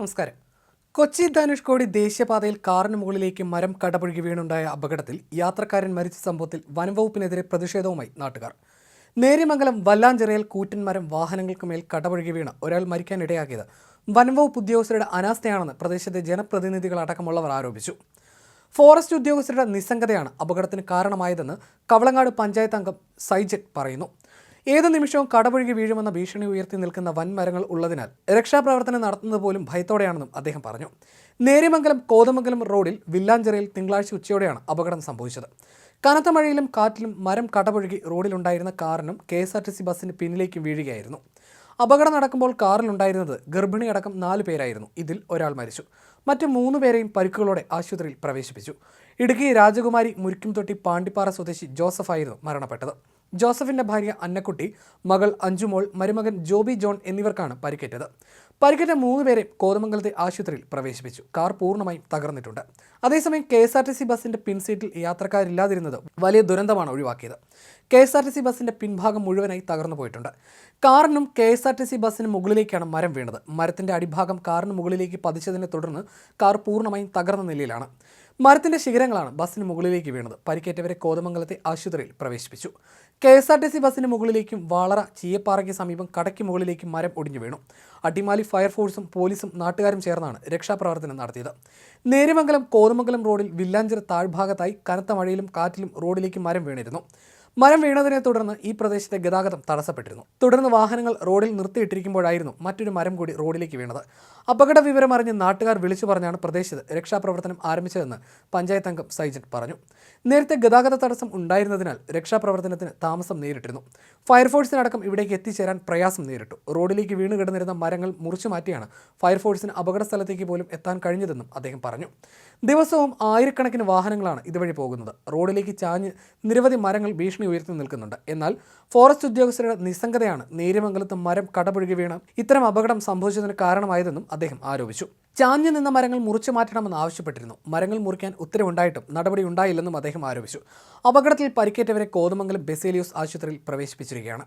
നമസ്കാരം. കൊച്ചി ധനുഷ്കോടി ദേശീയപാതയിൽ കാറിന് മുകളിലേക്ക് മരം കടപുഴകി വീണുണ്ടായ അപകടത്തിൽ യാത്രക്കാരൻ മരിച്ച സംഭവത്തിൽ വനംവകുപ്പിനെതിരെ പ്രതിഷേധവുമായി നാട്ടുകാർ. നേര്യമംഗലം വല്ലാഞ്ചിറയിൽ കൂറ്റൻ മരം വാഹനങ്ങൾക്ക് മേൽ കടപുഴകി വീണ് ഒരാൾ മരിക്കാനിടയാക്കിയത് വനംവകുപ്പ് ഉദ്യോഗസ്ഥരുടെ അനാസ്ഥയാണെന്ന് പ്രദേശത്തെ ജനപ്രതിനിധികൾ ജനപ്രതിനിധികളടക്കമുള്ളവർ ആരോപിച്ചു. ഫോറസ്റ്റ് ഉദ്യോഗസ്ഥരുടെ നിസ്സംഗതയാണ് അപകടത്തിന് കാരണമായതെന്ന് കവളങ്ങാട് പഞ്ചായത്ത് അംഗം സൈജറ്റ് പറയുന്നു. ഏത് നിമിഷവും കടപുഴകി വീഴുമെന്ന ഭീഷണി ഉയർത്തി നിൽക്കുന്ന വൻമരങ്ങൾ ഉള്ളതിനാൽ രക്ഷാപ്രവർത്തനം നടത്തുന്നത് പോലും ഭയത്തോടെയാണെന്നും അദ്ദേഹം പറഞ്ഞു. നേരിമംഗലം കോതമംഗലം റോഡിൽ വില്ലാഞ്ചിറയിൽ തിങ്കളാഴ്ച ഉച്ചയോടെയാണ് അപകടം സംഭവിച്ചത്. കനത്ത മഴയിലും കാറ്റിലും മരം കടപുഴകി റോഡിലുണ്ടായിരുന്ന കാറിനും K S R T C ബസ്സിന് പിന്നിലേക്ക് വീഴുകയായിരുന്നു. അപകടം നടക്കുമ്പോൾ കാറിലുണ്ടായിരുന്നത് ഗർഭിണിയടക്കം നാല് പേരായിരുന്നു. ഇതിൽ ഒരാൾ മരിച്ചു. മറ്റ് മൂന്ന് പേരെയും പരിക്കുകളോടെ ആശുപത്രിയിൽ പ്രവേശിപ്പിച്ചു. ഇടുക്കി രാജകുമാരി മുരിക്കുംതൊട്ടി പാണ്ടിപ്പാറ സ്വദേശി ജോസഫായിരുന്നു മരണപ്പെട്ടത്. ജോസഫിന്റെ ഭാര്യ അന്നക്കുട്ടി മകൾ അഞ്ചുമോൾ മരുമകൻ ജോബി ജോൺ എന്നിവർക്കാണ് പരിക്കേറ്റത്. പരിക്കേറ്റ മൂന്ന് പേരെ കോതമംഗലത്തെ ആശുപത്രിയിൽ പ്രവേശിപ്പിച്ചു. കാർ പൂർണമായും തകർന്നിട്ടുണ്ട്. അതേസമയം K S R T C ബസിന്റെ പിൻസീറ്റിൽ യാത്രക്കാരില്ലാതിരുന്നത് വലിയ ദുരന്തമാണ് ഒഴിവാക്കിയത്. K S R T C ബസിന്റെ പിൻഭാഗം മുഴുവനായി തകർന്നു പോയിട്ടുണ്ട്. കാറിനും K S R T C ബസിന് മുകളിലേക്കാണ് മരം വീണത്. മരത്തിന്റെ അടിഭാഗം കാറിന് മുകളിലേക്ക് പതിച്ചതിനെ തുടർന്ന് കാർ പൂർണമായും തകർന്ന നിലയിലാണ്. മരത്തിന്റെ ശിഖരങ്ങളാണ് ബസ്സിന് മുകളിലേക്ക് വീണത്. പരിക്കേറ്റവരെ കോതമംഗലത്തെ ആശുപത്രിയിൽ പ്രവേശിപ്പിച്ചു. K S R T C ബസ്സിന് മുകളിലേക്കും വാളറ ചീയപ്പാറയ്ക്ക് സമീപം കടയ്ക്ക് മുകളിലേക്കും മരം ഒടിഞ്ഞു വീണു. അടിമാലി ഫയർഫോഴ്സും പോലീസും നാട്ടുകാരും ചേർന്നാണ് രക്ഷാപ്രവർത്തനം നടത്തിയത്. നേര്യമംഗലം കോതമംഗലം റോഡിൽ വില്ലാഞ്ചിറ താഴ്ഭാഗത്തായി കനത്ത മഴയിലും കാറ്റിലും റോഡിലേക്ക് മരം വീണിരുന്നു. മരം വീണതിനെ തുടർന്ന് ഈ പ്രദേശത്തെ ഗതാഗതം തടസ്സപ്പെട്ടിരുന്നു. തുടർന്ന് വാഹനങ്ങൾ റോഡിൽ നിർത്തിയിട്ടിരിക്കുമ്പോഴായിരുന്നു മറ്റൊരു മരം കൂടി റോഡിലേക്ക് വീണത്. അപകട വിവരം അറിഞ്ഞ് നാട്ടുകാർ വിളിച്ചു പറഞ്ഞാണ് പ്രദേശത്ത് രക്ഷാപ്രവർത്തനം ആരംഭിച്ചതെന്ന് പഞ്ചായത്ത് അംഗം സൈജൻ പറഞ്ഞു. നേരത്തെ ഗതാഗത തടസ്സം ഉണ്ടായിരുന്നതിനാൽ രക്ഷാപ്രവർത്തനത്തിന് താമസം നേരിട്ടിരുന്നു. ഫയർഫോഴ്സിനടക്കം ഇവിടേക്ക് എത്തിച്ചേരാൻ പ്രയാസം നേരിട്ടു. റോഡിലേക്ക് വീണ് കിടന്നിരുന്ന മരങ്ങൾ മുറിച്ചു മാറ്റിയാണ് ഫയർഫോഴ്സിന് അപകട സ്ഥലത്തേക്ക് പോലും എത്താൻ കഴിഞ്ഞതെന്നും അദ്ദേഹം പറഞ്ഞു. ദിവസവും ആയിരക്കണക്കിന് വാഹനങ്ങളാണ് ഇതുവഴി പോകുന്നത്. റോഡിലേക്ക് ചാഞ്ഞ് നിരവധി മരങ്ങൾ ഭീഷണി ഉയർത്തി നിൽക്കുന്നുണ്ട്. എന്നാൽ ഫോറസ്റ്റ് ഉദ്യോഗസ്ഥരുടെ നിസ്സംഗതയാണ് നേര്യമംഗലത്ത് മരം കടപുഴകി വീണ് ഇത്തരം അപകടം സംഭവിച്ചതിന് കാരണമായതെന്നും അദ്ദേഹം ആരോപിച്ചു. ചാഞ്ഞു നിന്ന മരങ്ങൾ മുറിച്ചു മാറ്റണമെന്ന് ആവശ്യപ്പെട്ടിരുന്നു. മരങ്ങൾ മുറിക്കാൻ ഉത്തരവുണ്ടായിട്ടും നടപടി ഉണ്ടായില്ലെന്നും അദ്ദേഹം ആരോപിച്ചു. അപകടത്തിൽ പരിക്കേറ്റവരെ കോതമംഗലം ബെസേലിയോസ് ആശുപത്രിയിൽ പ്രവേശിപ്പിച്ചിരിക്കുകയാണ്.